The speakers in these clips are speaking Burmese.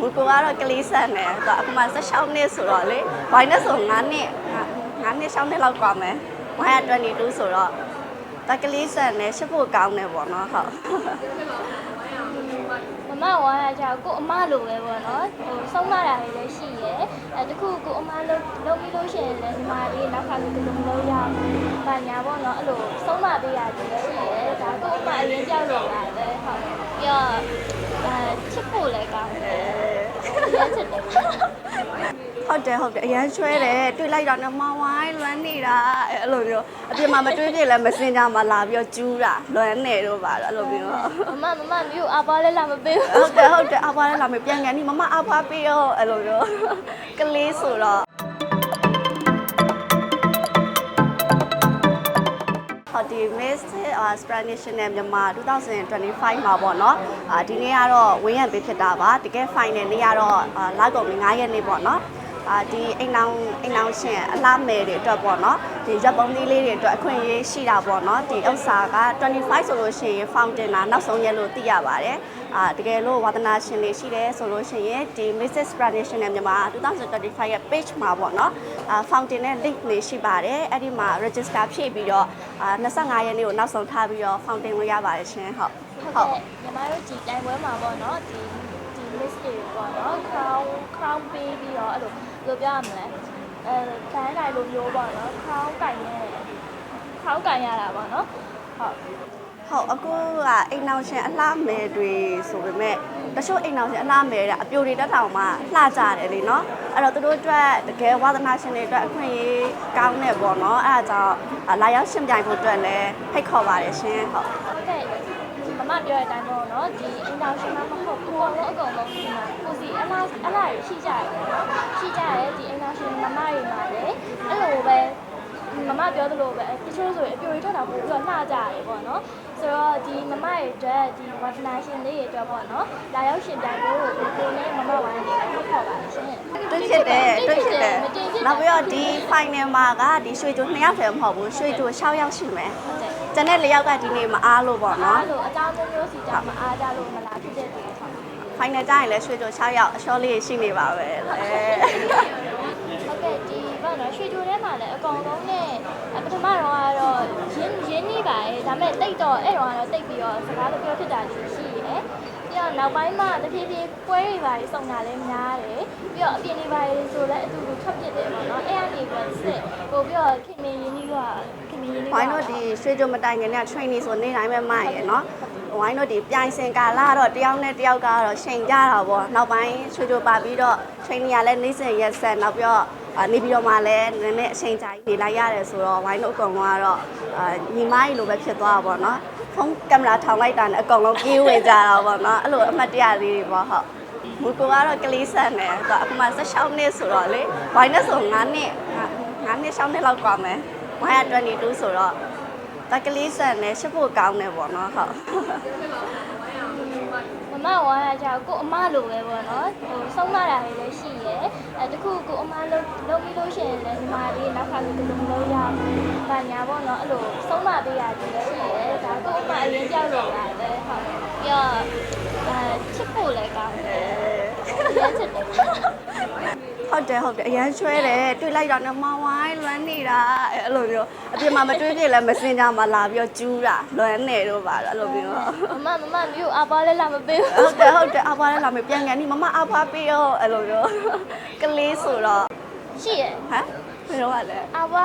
မူကိုကတော့ကလေးဆန်တယ်သူကအခုမှ16နှစ်ဆိုတော့လေဝိုင်းနဲ့ဆို9နှစ်9နှစ်6နှစ်လောက်กว่าမယ်ဝိုင်းက22ဆိုတော့တကလေးဆန်တယ်ရှစ်ဖို့ကောင်းတယ်ပေါ့နော်ဟုတ် မမဝါရကြကိုအမလိုပဲပေါ့နော်ဟိုဆုံးမတာလေးလည်းရှိရယ်အဲတခုကိုအမလုံးလုံးပြီးလို့ရှိရင်လည်းညီမလေးနောက်ခါလေးကလုံးလုံးရအောင်ဘာညာပေါ့နော်အဲ့လိုဆုံးမပေးရတယ်လည်းရှိရယ်ဒါကိုအမအရင်ကြောက်လို့လာတယ်ဟုတ်ပြီးတော့အဲချစ်ဖို့လည်းကောင်းတယ် ရချစ်တယ်ဟုတ်တယ်ဟုတ်တယ်အရန်ချွဲတယ်တွေ့လိုက်တော့နမဝိုင်းလွမ်းနေတာအဲ့လိုမျိုးအပြင်မှာမတွေ့ပြလဲမစင်ကြမှာလာပြီးတော့ကျူးတာလွမ်းနေတော့ပါတော့အဲ့လိုမျိုးမမမမမျိုးအပါလဲလာမပေးဘူးဟုတ်တယ်ဟုတ်တယ်အဖွားလည်းလာမယ်ပြန်ကန်ဒီမမအဖွားပေးရောအဲ့လိုမျိုးကလေးဆိုတော့ ဟောဒီ Miss Spanish နဲ့မြန်မာ2025မှာပေါ့နော်အာဒီနေ့ကတော့ဝင်းရံပေးဖြစ်တာပါတကယ် final နေ့ကတော့အာလာကုန်9ရက်နေ့ပေါ့နော် အာဒီအိမ်အောင်အိမ်အောင်ရှင်အလားမယ်တွေအတွက်ပေါ့နော်ဒီရပ်ပုံးလေးလေးတွေအတွက်အခွင့်အရေးရှိတာပေါ့နော်ဒီဥစ္စာက25ဆိုလို့ရှိရင် fountain လာနောက်ဆုံးရက်လို့သိရပါတယ်အာတကယ်လို့ဝါသနာရှင်တွေရှိတယ်ဆိုလို့ရှိရင်ဒီ Mrs. Spanish နဲ့မြန်မာ2025ရဲ့ page မှာပေါ့နော်အာ fountain နဲ့ link လေးရှိပါတယ်အဲ့ဒီမှာ register ဖြည့်ပြီးတော့အာ25ရက်နေ့ကိုနောက်ဆုံးထားပြီးတော့ fountain ဝင်ရပါတယ်ရှင်ဟုတ်ဟုတ်ကဲ့ညီမတို့ဒီတိုင်ပွဲမှာပေါ့နော်ဒီဒီ list တွေပေါ့နော် crown crown ပေးပြီးတော့အဲ့လို ဘယ်လိုပြောရမလဲအဲဒိုင်းတိုင်းလိုမျိုးပေါ့နော် crown ကင်နဲ့ crown ကင်ရတာပေါ့နော်ဟုတ်ဟုတ်အခုကအိမ်အောင်ရှင်အလှမယ်တွေဆိုပေမဲ့တချို့အိမ်အောင်ရှင်အလှမယ်တဲ့အပြိုတွေတက်တောင်မှလှကြတယ်လေနော်အဲ့တော့သူတို့အတွက်တကယ်ဝါသနာရှင်တွေအတွက်အခွင့်အရေးကောင်းနေပေါ့နော်အဲ့ဒါကြောင့်အာလာရောက်ရှင်ပြိုင်ဖို့အတွက်လည်းဖိတ်ခေါ်ပါတယ်ရှင်ဟုတ်ဟုတ်ကဲ့ မမပြောတဲ့အတိုင်းပေါ့နော်ဒီအင်တာရှင်မမဟုတ်ဘူးအလုံးအကုန်လုံးဒီမှာကိုစီအလားအလားရှိကြတယ်ပေါ့နော်ရှိကြတယ်ဒီအင်တာရှင်မမတွေမှာလည်းအဲ့လိုပဲမမပြောသလိုပဲတချို့ဆိုရင်အပြိုတွေထွက်တာပို့ပြီးတော့လှကြတယ်ပေါ့နော်ဆိုတော့ဒီမမရဲ့အတွက်ဒီဝါသနာရှင်လေးရဲ့အတွက်ပေါ့နော်လာရောက်ရှင်ပြိုင်ဖို့ကိုကိုနဲ့မမဝိုင်းနေဟုတ်ခေါ်ပါရှင်တွေ့ဖြစ်တယ်တွေ့ဖြစ်တယ်မတင်ဖြစ်နောက်ပြီးတော့ဒီ final မှာကဒီရွှေတူ2ယောက်တည်းမဟုတ်ဘူးရွှေတူ6ယောက်ရှိမယ်ဟုတ်တယ် ကျန်တဲ့4ယောက်ကဒီနေ့မအားလို့ပေါ့နော်အားလို့အကြောင်းမျိုးမျိုးစီကြမအားကြလို့မလားဖြစ်တဲ့သူတွေဟုတ် final ကျရင်လည်းရွှေတူ6ယောက်အရှော့လေးရှိနေပါပဲအဲဟုတ်ကဲ့ဒီဘာလို့ရွှေချိုထဲမှာလည်းအကောင်လုံးနဲ့ပထမတော့ကတော့ရင်းရင်းနှီးပါရဲ့ဒါပေမဲ့တိတ်တော့အဲ့တော့ကတော့တိတ်ပြီးတော့စကားတပြောဖြစ်တာလေး ရှိရဲပြီးတော့နောက်ပိုင်းမှာတဖြည်းဖြည်းပွဲတွေပါစုံတာလည်းများတယ်ပြီးတော့အပြင်တွေပါဆိုလည်းအတူတူထွက်ဖြစ်တယ်ပေါ့နော်အဲ့အနေပဲစစ်ပို့ပြီးတော့ခင်မင်းရင်းနှီးကခင်မင်းရင်းနှီးဝိုင်းတို့ဒီရွှေကြုံမတိုင်ခင်နဲ့ training ဆိုနေတိုင်းပဲမှရယ်နော်ဝိုင်းတို့ဒီပြိုင်စင်ကာလာတော့တယောက်နဲ့တယောက်ကတော့ချိန်ကြတာပေါ့နောက်ပိုင်းရွှေကြုံပါပြီးတော့ training ကလည်းနေ့စဉ်ရက်ဆက်နောက်ပြီးတော့အာနေပြီးတော့မှလည်းနည်းနည်းအချိန်ကြာကြီးနေလိုက်ရတယ်ဆိုတော့ဝိုင်းတို့အကောင်ကတော့အာညီမကြီးလိုပဲဖြစ်သွားတာပေါ့နော် ဖုန်းကင်မရာထောင်လိုက်တာနဲ့အကောင်လုံးပြေးဝင်ကြတာပေါ့နော်အဲ့လိုအမှတ်တရလေးတွေပေါ့ဟုတ်မူကိုကတော့ကလေးဆန်တယ်သူကအခုမှ16နှစ်ဆိုတော့လေဝိုင်းနဲ့ဆို9နှစ်9နှစ်6နှစ်လောက်กว่าမယ်ဝိုင်းက22ဆိုတော့ တကလေးဆန်နဲ့ရှစ်ဖို့ကောင်းတယ်ပေါ့နော်ဟုတ် မမဝါရကြကိုအမလိုပဲပေါ့နော်ဟိုဆုံးမတာလေးလည်းရှိရယ်အဲ တခုကိုအမလုံးလုံးပြီးလို့ရှိရင်လည်းညီမလေးနောက်ခါလေးကလုံးလုံးရအောင်ဘာညာပေါ့နော်အဲ့လိုဆုံးမပေးရတယ်လည်းရှိရယ်ဒါကိုအမအရင်ကြောက်လို့လာတယ်ဟုတ်ပြီးတော့အဲချစ်ဖို့လည်းကောင်းတယ်ရချစ်တယ် ဟုတ်တယ်ဟုတ်တယ်အရန်ချွဲတယ်တွေ့လိုက်တော့နမဝိုင်းလွမ်းနေတာအဲ့လိုမျိုးအပြင်မှာမတွေ့ပြလဲမစင်ကြမှာလာပြီးတော့ကျူးတာလွမ်းနေတော့ပါတော့အဲ့လိုမျိုးမမမမမျိုးအပါလဲလာမပေးဘူးဟုတ်တယ်ဟုတ်တယ်အဖွားလည်းလာမယ်ပြန်ကန်ဒီမမအဖွားပေးရောအဲ့လိုမျိုးကလေးဆိုတော့ရှိရယ်ဟမ်ဘယ်တော့လဲအဘ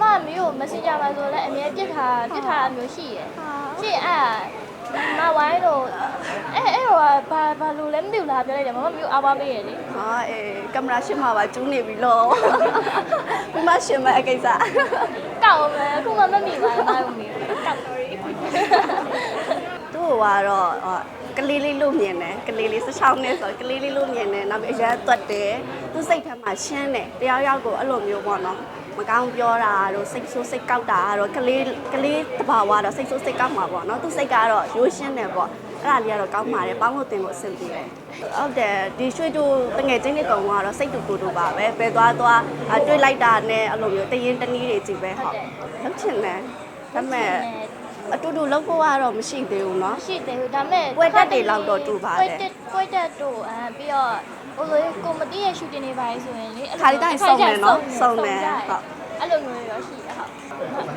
မမျိုး messenger မှာဆိုလည်းအမြဲပြစ်ထားပြစ်ထားအမျိုးရှိရယ်ရှိအဲ့မဝိုင်းတော့ အဲ့အဲ့တော့ဘာဘာလို့လဲမသိဘူးလားပြောလိုက်တယ်မမမျိုးအားပါပေးရလေဟာအေးကင်မရာရှင်းမှာပါကျူးနေပြီလို့ဒီမှာရှင်းမဲ့အကိစ္စကောက်မယ်အခုမှမမိပါဘူးမဟုတ်မီကောက် sorry သူ့ကတော့အော်ကလေးလေးလို့မြင်တယ်ကလေးလေး16နှစ်ဆိုတော့ကလေးလေးလို့မြင်တယ်နောက်ပြီးအရင်သွက်တယ်သူစိတ်ထဲမှာရှင်းတယ်တရားရောက်ကိုအဲ့လိုမျိုးပေါ့နော်မကောင်းပြောတာတို့စိတ်ဆိုးစိတ်ကောက်တာတော့ကလေးကလေးတဘာဝတော့စိတ်ဆိုးစိတ်ကောက်မှာပေါ့နော်သူစိတ်ကတော့ရိုးရှင်းတယ်ပေါ့ အဲ့ဒါလေးကတော့ကောင်းပါတယ်ပေါင်းလို့တင်လို့အဆင်ပြေတယ်ဟုတ်တယ်ဒီရွှေတူတငယ်ချင်းတွေကောင်ကတော့စိတ်တူကိုတူပါပဲပဲသွားသွားအတွေ့လိုက်တာနဲ့အဲ့လိုမျိုးတရင်တနည်းတွေကြည့်ပဲဟုတ်ဟုတ်ချင်တယ်ဒါပေမဲ့ အတူတူလုပ်ဖို့ကတော့မရှိသေးဘူးเนาะ ရှိသေးဘူးဒါပေမဲ့ ပွဲတက်တွေလောက်တော့တူပါတယ် ပွဲတက်ပွဲတက်တို့အဲပြီးတော့ဟိုလိုကိုမတီးရဲ့ shooting တွေပါလေဆိုရင်လေအဲ့လို ခါလေးတိုင်းစုံတယ်နော်စုံတယ် ကြ ဟုတ် အဲ့လိုမျိုးတွေရောရှိတယ်ဟုတ် ဟုတ်ကဲ့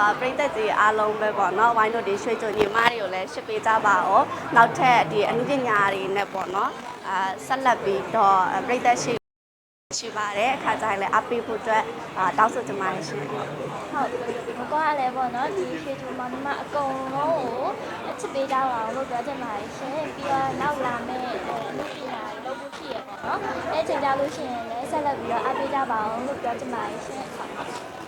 ပါပရိသတ်ကြီးအားလုံးပဲပေါ့နော်ဝိုင်းတို့ဒီရွှေကြုံညီမတွေကိုလည်းရှစ်ပေးကြပါဦးနောက်ထပ်ဒီအမှုပညာတွေနဲ့ပေါ့နော်အာဆက်လက်ပြီးတော့ပရိသတ်ရှိရှိပါတယ်အခါကျရင်လည်းအပေးဖို့အတွက်အာတောင်းဆိုချင်ပါတယ်ရှင်ဟုတ်မကွာလည်းပေါ့နော်ဒီရွှေချိုမောင်နှမအကုန်လုံးကိုအချစ်ပေးကြပါအောင်လို့ပြောချင်ပါတယ်ရှင်ပြီးတော့နောက်လာမယ့်အဲအမှုပညာတွေလုပ်ဖို့ရှိရပေါ့နော်အဲချိန်ကြလို့ရှိရင်လည်းဆက်လက်ပြီးတော့အားပေးကြပါအောင်လို့ပြောချင်ပါတယ်ရှင်ဟုတ်